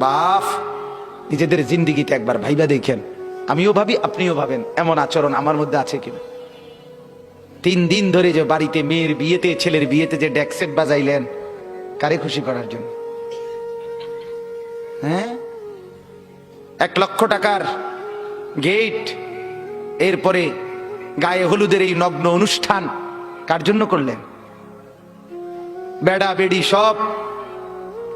বাফ, নিজেদের জিন্দিগিতে একবার ভাইবা দেখেন। আমিও ভাবি, আপনিও ভাবেন, এমন আচরণ আমার মধ্যে আছে কিনা। তিন দিন ধরে যে বাড়িতে মেয়ের বিয়েতে, ছেলের বিয়েতে যে ডেকসেট বাজাইলেন, কারে খুশি করার জন্য? হ্যাঁ? এক লক্ষ টাকার গেট, এরপরে গায়ে হলুদের এই নগ্ন অনুষ্ঠান, কার জন্য করলেন? বেড়া, বেড়ি সব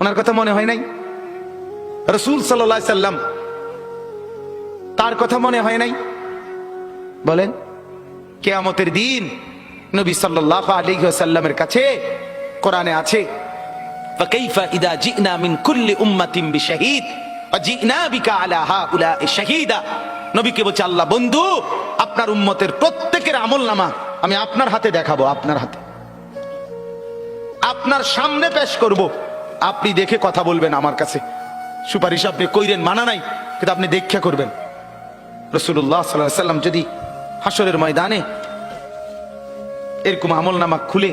ওনার কথা মনে হয় নাই রসুল সাল্লাহ সাল্লাম তার কথা মনে হয় নাই বলেন কেয়ামতের দিন নবী সাল্লাহ আলী সাল্লামের কাছে কোরআনে আছে فكيف إذا جئنا من كل أمة بشهيد وجئنا بك على هؤلاء شهيدا নবীকে বলছে আল্লাহ বন্ধু আপনার উম্মতের প্রত্যেকের আমল নামা আমি আপনার হাতে দেখাবো আপনার হাতে আপনার সামনে পেশ করব আপনি দেখে কথা বলবেন আমার কাছে। সুপারিশ আপনি কইরেন, মানা নাই, কিন্তু আপনি দেখা করবেন। রসুল্লাহ সাল্লাহ সাল্লাম যদি হাসরের ময়দানে এরকম আমল নামা খুলে,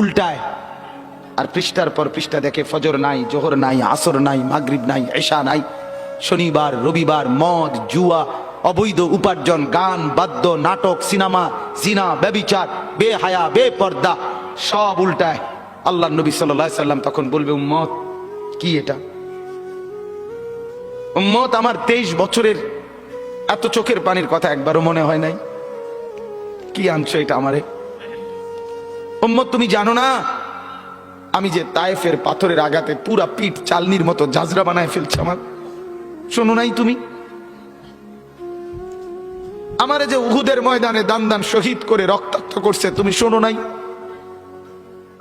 উল্টায়, আর পৃষ্ঠার পর পৃষ্ঠা দেখে ফজর নাই, জোহর নাই, আসর নাই, মাগরিব নাই এশা নাই, শনিবার, রবিবার, মদ, জুয়া, অবৈধ উপার্জন, গান, বাদ্য, নাটক, সিনেমা, জিনা, ব্যবিচার, বেহায়া, বেপর্দা, সব উল্টায়। আল্লাহ নবী সাল্লাম তখন বলবে, উম্মত, কি এটা? উম্মত, আমার তেইশ বছরের এত চোখের পানির কথা একবারও মনে হয় নাই। কি আনছো এটা আমারে? উম্মত, তুমি জানো না, আমি যে তায়েফের পাথরের আঘাতে পুরা পিঠ চালনির মতো জাজরা বানায় ফেলছে আমার। শোনো নাই তুমি? আমারে যে উহুদের ময়দানে দান দান শহীদ করে রক্তাক্ত করছে, তুমি শোনো নাই?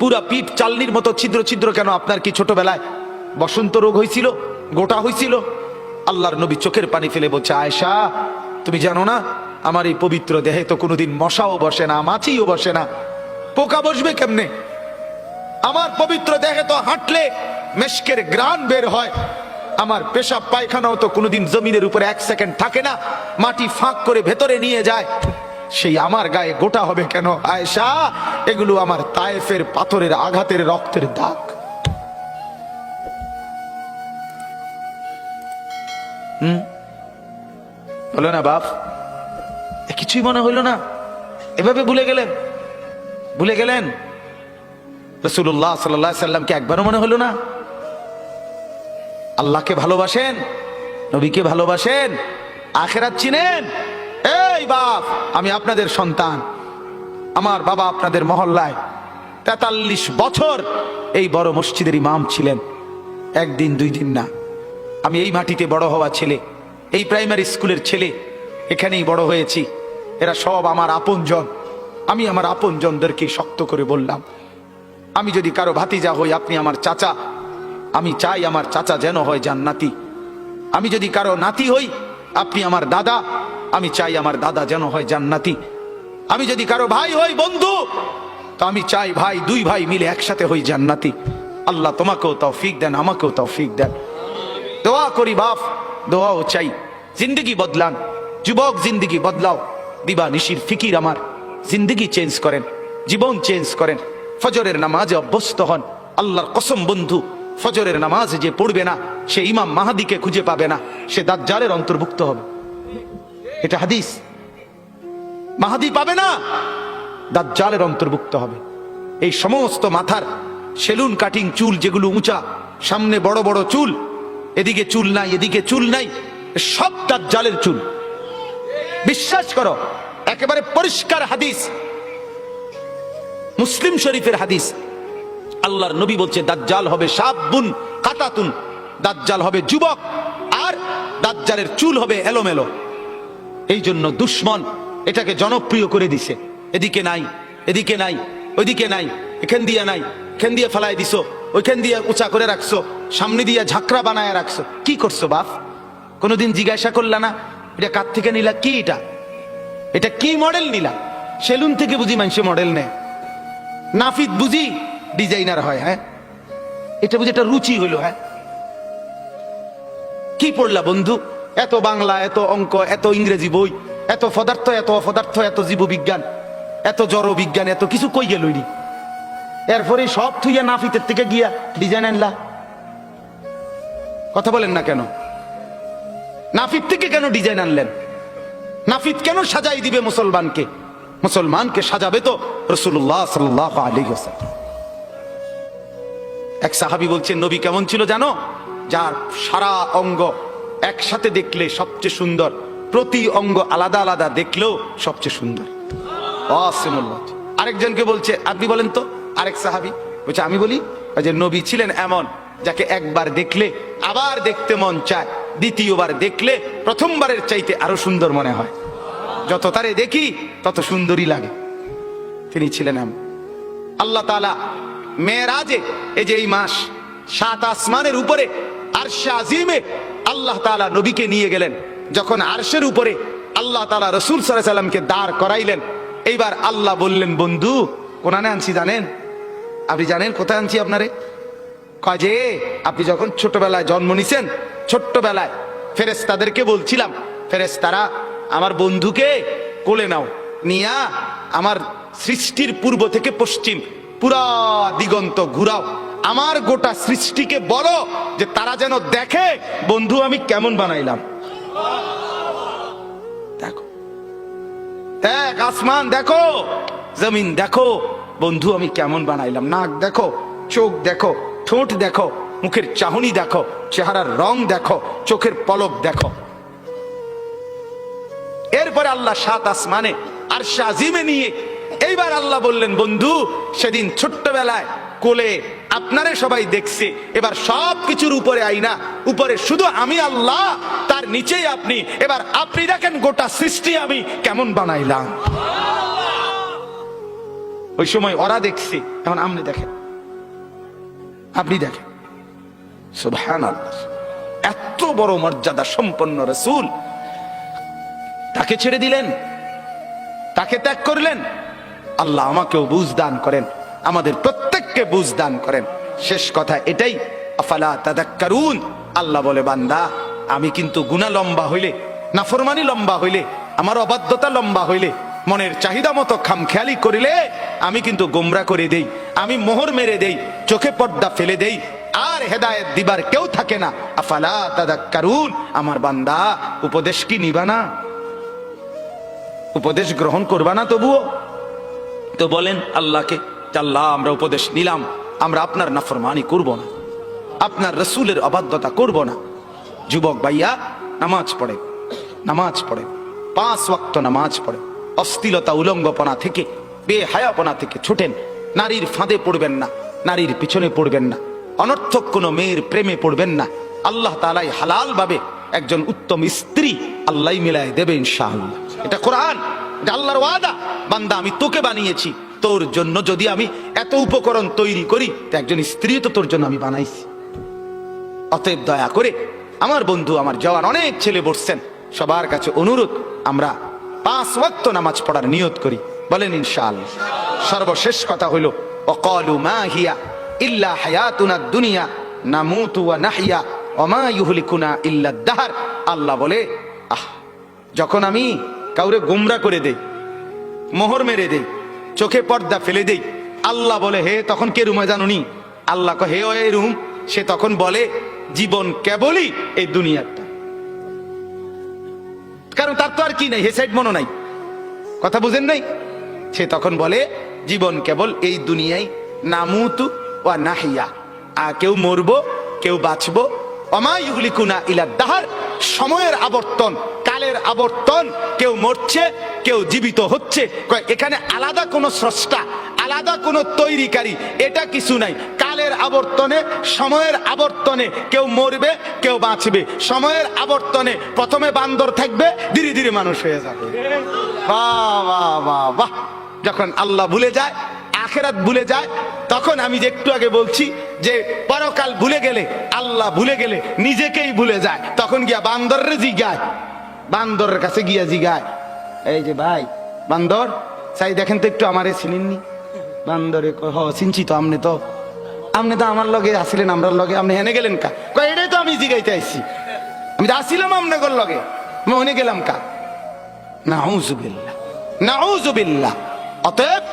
পুরা পিঠ চালনির মতো ছিদ্র ছিদ্র কেন আপনার কি ছোটবেলায় বসন্ত রোগ হয়েছিল গোটা হয়েছিল আল্লাহর নবী চোখের পানি ফেলে বলছে, আয়েশা, তুমি জানো না, আমার এই পবিত্র দেহে তো কোনোদিন মশাও বসে না, মাছিও বসে না। পোকা বসবে কেমনে? আমার পবিত্র দেহে তো হাঁটলে মেশকের গ্রান বের হয়। আমার পেশাব পায়খানাও তো কোনোদিন জমিনের উপরে এক সেকেন্ড থাকে না, মাটি ফাঁক করে ভেতরে নিয়ে যায়। সেই আমার গায়ে গোটা হবে কেন? আয়েশা, এগুলো আমার তায়েফের পাথরের আঘাতের রক্তের দাগ। হুম? বলো না বাপ? কিছুই মনে হইল না। এভাবে ভুলে গেলেন। ভুলে গেলেন? রসুল্লাহ সাল্লাহ সাল্লামকে একবারও মনে হলো না? আল্লাহকে ভালোবাসেন? নবীকে ভালোবাসেন? আখেরাত চিনেন? এই বাপ, আমি আপনাদের সন্তান। আমার বাবা আপনাদের মহল্লায় তেতাল্লিশ বছর এই বড় মসজিদের ইমাম ছিলেন। একদিন, দুই দিন না। আমি এই মাটিতে বড় হওয়া ছেলে, এই প্রাইমারি স্কুলের ছেলে, এখানেই বড় হয়েছি। এরা সব আমার আপনজন। আমি আমার আপনজনদেরকে শক্ত করে বললাম, আমি যদি কারও ভাতিজা হই, আপনি আমার চাচা। আমি চাই আমার চাচা যেন হয় জান্নাতি। আমি যদি কারও নাতি হই, আপনি আমার দাদা। আমি চাই আমার দাদা যেন হয় জান্নাতি। আমি যদি কারও ভাই হই, বন্ধু, তো আমি চাই ভাই, দুই ভাই মিলে একসাথে হই জান্নাতি। আল্লাহ তোমাকেও তৌফিক দেন, আমাকেও তৌফিক দেন। দোয়া করি বাপ, দোয়াও চাই। জিন্দগি বদলান, যুবক জিন্দিগি বদলাও। দিবা নিশির ফিকির আমার, জিন্দিগি চেঞ্জ করেন, জীবন চেঞ্জ করেন। ফজরের নামাজে অভ্যস্ত হন, আল্লাহর কসম বন্ধু, ফজরের নামাজ যে পড়বে না, সে ইমাম মাহাদিকে খুঁজে পাবে না, সে দাজ্জালের অন্তর্ভুক্ত হবে। এটা হাদিস। মাহাদি পাবে না। দাজ্জালের অন্তর্ভুক্ত হবে। এই সমস্ত মাথার সেলুন, কাটিং চুল যেগুলো উঁচা, সামনে বড় বড় চুল, এদিকে চুল নাই, এদিকে চুল নাই, সব দাজ্জালের চুল। বিশ্বাস করো, একেবারে পরিষ্কার হাদিস। মুসলিম শরীফের হাদিস। আল্লাহর নবী বলছে, দাজ্জাল হবে সাবুন কাতাতুন, দাজ্জাল হবে যুবক, আর দাজ্জালের চুল হবে এলোমেলো। এই জন্য দুশ্মন এটাকে জনপ্রিয় করে দিছে। এদিকে নাই এদিকে নাই, ওইদিকে নাই, এখান দিয়ে নাই, এখান দিয়ে ফেলায় দিছো, ওইখান দিয়ে উঁচা করে রাখছো, সামনে দিয়ে ঝাঁকড়া বানায় রাখছো। কি করছ বাপ? কোনোদিন জিজ্ঞাসা করলা না, এটা কার থেকে নিলা? কি এটা? এটা কি মডেল নিলা? সেলুন থেকে বুঝি মানুষে মডেল নেয়। নাফিদ বুঝি ডিজাইনার হয় হ্যাঁ? এটা বুঝি একটা রুচি হইল হ্যাঁ? কি পড়লা বন্ধু? এত বাংলা, এত অঙ্ক, এত ইংরেজি বই, এত পদার্থ, এত অপদার্থ, এত জীববিজ্ঞান, এত জড় বিজ্ঞান এত কিছু কই গেল এরপরে সব থুইয়া নাফিতের থেকে গিয়া ডিজাইন আনলা। কথা বলেন না কেন? নাফিত থেকে কেন ডিজাইন আনলেন? নাফিত কেন সাজাই দিবে মুসলমানকে? মুসলমানকে সাজাবে তো রসুল্লাহ এক সাহাবি বলছেন, নবী কেমন ছিল জানো? যার সারা অঙ্গ একসাথে দেখলে সবচেয়ে সুন্দর। প্রতি অঙ্গ আলাদা আলাদা দেখলেও সবচেয়ে সুন্দর। আরেকজনকে বলছে, আপনি বলেন তো? আরেক সাহাবি বলছে, আমি বলি যে নবী ছিলেন এমন, যাকে একবার দেখলে আবার দেখতে মন চায়, দ্বিতীয়বার দেখলে প্রথমবারের চাইতে আরও সুন্দর মনে হয়। যত তারে দেখি, তত সুন্দরই লাগে। তিনি ছিলেন এমন। আল্লাহ তালা মেয়েরাজে, এই যে এই মাস, সাত আসমানের উপরে, আরশে আজিমে আল্লাহ তালা নবীকে নিয়ে গেলেন। যখন আরশের উপরে আল্লাহ তালা রসুল সাল্লাহ সাল্লামকে দাঁড় করাইলেন, এইবার আল্লাহ বললেন, বন্ধু কোনানে আনছি জানেন? আপনি জানেন কোথায় আনছি আপনারে? যে, আপনি যখন ছোটবেলায় জন্ম নিছেন, ছোট্টবেলায় ফেরেস্তাদেরকে বলছিলাম ফেরেস্তারা আমার বন্ধুকে কোলে নাও, নিয়া আমার সৃষ্টির পূর্ব থেকে পশ্চিম, পুরা দিগন্ত ঘুরাও। আমার গোটা সৃষ্টিকে বলো যে তারা যেন দেখে, বন্ধু, আমি কেমন বানাইলাম। দেখো। দেখ, আসমান দেখো, জমিন দেখো, বন্ধু, আমি কেমন বানাইলাম। নাক দেখো, চোখ দেখো, ঠোঁট দেখো, মুখের চাহনি দেখো, চেহারার রং দেখো, চোখের পলক দেখো। এরপরে আল্লাহ সাত আসমানে আর শাহিমে নিয়ে, এইবার আল্লাহ বললেন, বন্ধু, সেদিন ছোট্টবেলায় কোলে আপনারে সবাই দেখছে। এবার সব কিছুর উপরে আইনা, উপরে শুধু আমি আল্লাহ, তার নিচেই আপনি। এবার আপনি দেখেন গোটা সৃষ্টি আমি কেমন বানাইলাম। ওই সময় ওরা দেখছে, এখন আপনি দেখেন। আপনি দেখেন। সুবহান এত বড় মর্যাদা সম্পন্ন রসুল। তাকে ছেড়ে দিলেন, তাকে ত্যাগ করলেন। আল্লাহ আমাকেও বুঝ দান করেন। আমাদের প্রত্যেককে বুঝ দান করেন। শেষ কথা এটাই। আফালা তাদাক্কারুন। আল্লাহ বলে, বান্দা, আমি কিন্তু গুণা লম্বা হইলে, নাফরমানি লম্বা হইলে, আমার অবাধ্যতা লম্বা হইলে, মনের চাহিদা মতো খামখেয়ালি করিলে, আমি কিন্তু গোমরা করে দেই, আমি মোহর মেরে দেই, চোখে পর্দা ফেলে দেই, আর হেদায়েত দিবার কেউ থাকে না। আফালা তাদাক্কারুন। আমার বান্দা, উপদেশ কি নিবা না? উপদেশ গ্রহণ করবা না তবুও? তো বলেন আল্লাহকে আল্লাহ আমরা উপদেশ নিলাম, আমরা আপনার নাফরমানি করব না। আপনার রসুলের অবাধ্যতা করব না। যুবক ভাইয়া, নামাজ পড়ে নামাজ পড়ে, পাঁচ ওয়াক্ত নামাজ পড়ে অস্থিলতা উলঙ্গপনা থেকে, বেহায়াপনা থেকে ছোটেন, নারীর ফাঁদে পড়বেন না, নারীর পিছনে পড়বেন না, অনর্থক কোনো মেয়ের প্রেমে পড়বেন না। আল্লাহ তালাই হালাল ভাবে একজন উত্তম স্ত্রী আল্লাহ মিলায় দেবে ইনশাআল্লাহ। এটা কোরআন, এটা আল্লাহর ওয়াদা। বান্দা, আমি তোকে বানিয়েছি। তোর জন্য যদি আমি এত উপকরণ তৈরি করি একজন স্ত্রী তো তোর জন্য আমি বানাইছি। অতএব দয়া করে আমার বন্ধু, আমার জওয়ান, অনেক ছেলে বসছেন। সবার কাছে অনুরোধ, আমরা পাঁচ ওয়াক্ত নামাজ পড়ার নিয়ত করি। বলেন ইনশাল সর্বশেষ কথা হইল, অকলু মা হিয়া ইল্লা হায়াতুনা দুনিয়া, নামুতু ওয়া নাহিয়া ওমা ইউহলিকুনা ইল্লা দাহার। আল্লাহ বলে, আহ, যখন আমি কাউরে গুমরা করে দেই, মোহর মেরে দেই চোখে পর্দা ফেলে দেই। আল্লাহ বলে, হে, তখন কে রুমে জানুনি? আল্লাহ কহে হে রুম। সে তখন বলে, জীবন কেবলই এই দুনিয়াটা কারণ তার তো আর কি নাই, হে সাইড মনো নাই। কথা বুঝেন নাই? সে তখন বলে, জীবন কেবল এই দুনিয়ায়, নামুতু ওয়া নাহিয়া। আর কেউ মরবো, কেউ বাঁচবো। অমায়ুগলিকুনা ইলা দাহার। সময়ের আবর্তন। কালের আবর্তন, কেউ মরছে, কেউ জীবিত হচ্ছে। এখানে আলাদা কোনো স্রষ্টা, আলাদা কোনো তৈরিকারী, এটা কিছু নাই। কালের আবর্তনে, সময়ের আবর্তনে কেউ মরবে, কেউ বাঁচবে। সময়ের আবর্তনে প্রথমে বান্দর থাকবে, ধীরে ধীরে মানুষ হয়ে যাবে। বাহ বাহ বাহ যখন আল্লাহ ভুলে যায়, আখেরাত ভুলে যায়, তখন আমি যে একটু আগে বলছি যে, পরকাল ভুলে গেলে, আল্লাহ ভুলে গেলে নিজেকেই ভুলে যায়। তখন গিয়া বান্দরের জিগায় বান্দরের কাছে গিয়া জিগায়। এই যে ভাই, বান্দর, চাই দেখেন তো একটু আমারে চিনেননি? বান্দরে হ, চিনছি তো আমনে তো। আপনি তো আমার লগে আসিলেন, আমরার লগে। আপনি হেনে গেলেন কা? কয়, এটাই তো আমি জিগাইতে আইছি। আমি তো আসিলাম আপনাদের লগে। আমি ওনে গেলাম কা? নাউজুবিল্লাহ নাউজুবিল্লাহ। অতএব,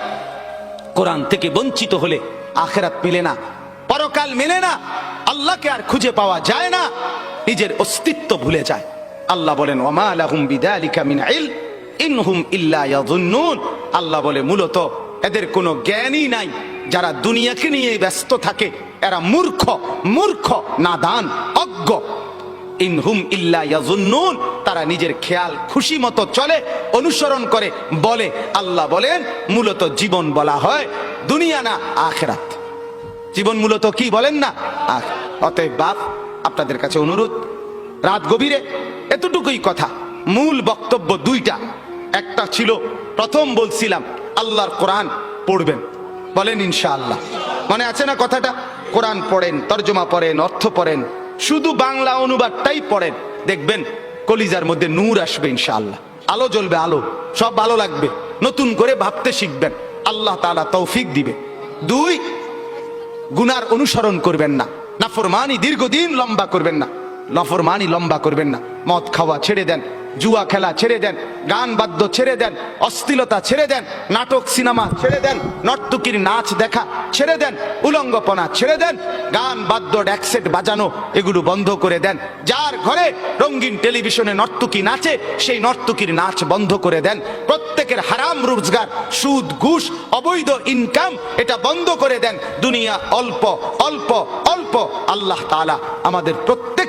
কোরআন থেকে বঞ্চিত হলে আখেরাত মিলে না, পরকাল মেলে না, আল্লাহকে আর খুঁজে পাওয়া যায় না, নিজের অস্তিত্ব ভুলে যায়। আল্লাহ বলেন ওমা লাহুম বিদালিকা মিন ইনহুম আল্লাহ বলে, মূলত এদের কোনো জ্ঞানই নাই। যারা দুনিয়াকে নিয়ে ব্যস্ত থাকে, এরা মূর্খ মূর্খ, নাদান, অজ্ঞ। ইনহুম ইল্লা ইয়াজুন্নুন তারা নিজের খেয়াল খুশি মতো চলে, অনুসরণ করে, বলে। আল্লাহ বলেন, মূলত জীবন বলা হয় দুনিয়া না আখেরাত। জীবন মূলত কি বলেন না? অতএব বাপ, আপনাদের কাছে অনুরোধ, রাত গভীরে এতটুকুই কথা। মূল বক্তব্য দুইটা। একটা ছিল, প্রথম বলছিলাম, আল্লাহর কোরআন পড়বেন। বলেন ইনশাআল্লাহ। মনে আছে না কথাটা? কোরআন পড়েন, তর্জমা পড়েন, অর্থ পড়েন, শুধু বাংলা অনুবাদটাই পড়েন। দেখবেন, কলিজার মধ্যে নূর আসবে ইনশাআল্লাহ। আলো জ্বলবে আলো, সব ভালো লাগবে। নতুন করে ভাবতে শিখবেন। আল্লাহ তাআলা তৌফিক দিবে। দুই, গুনার অনুসরণ করবেন না। নাফরমানি দীর্ঘদিন লম্বা করবেন না। নফরমানি লম্বা করবেন না। মদ খাওয়া ছেড়ে দেন, জুয়া খেলা ছেড়ে দেন, গান বাদ্য ছেড়ে দেন, অশ্লীলতা ছেড়ে দেন, নাটক, সিনেমা ছেড়ে দেন, নর্তকীর নাচ দেখা ছেড়ে দেন, উলঙ্গপনা ছেড়ে দেন, গান বাদ্য ড্যাকসেট বাজানো এগুলো বন্ধ করে দেন। যার ঘরে রঙিন টেলিভিশনে নর্তকী নাচে, সেই নর্তকীর নাচ বন্ধ করে দেন। প্রত্যেকের হারাম রোজগার, সুদ, ঘুষ, অবৈধ ইনকাম এটা বন্ধ করে দেন। দুনিয়া অল্প অল্প অল্প। আল্লাহ তাআলা আমাদের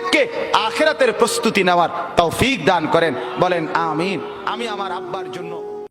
প্রত্যেককে আখেরাতের প্রস্তুতি নেওয়ার তৌফিক দান করেন। বলেন আমিন। আমি আমার আব্বার জন্য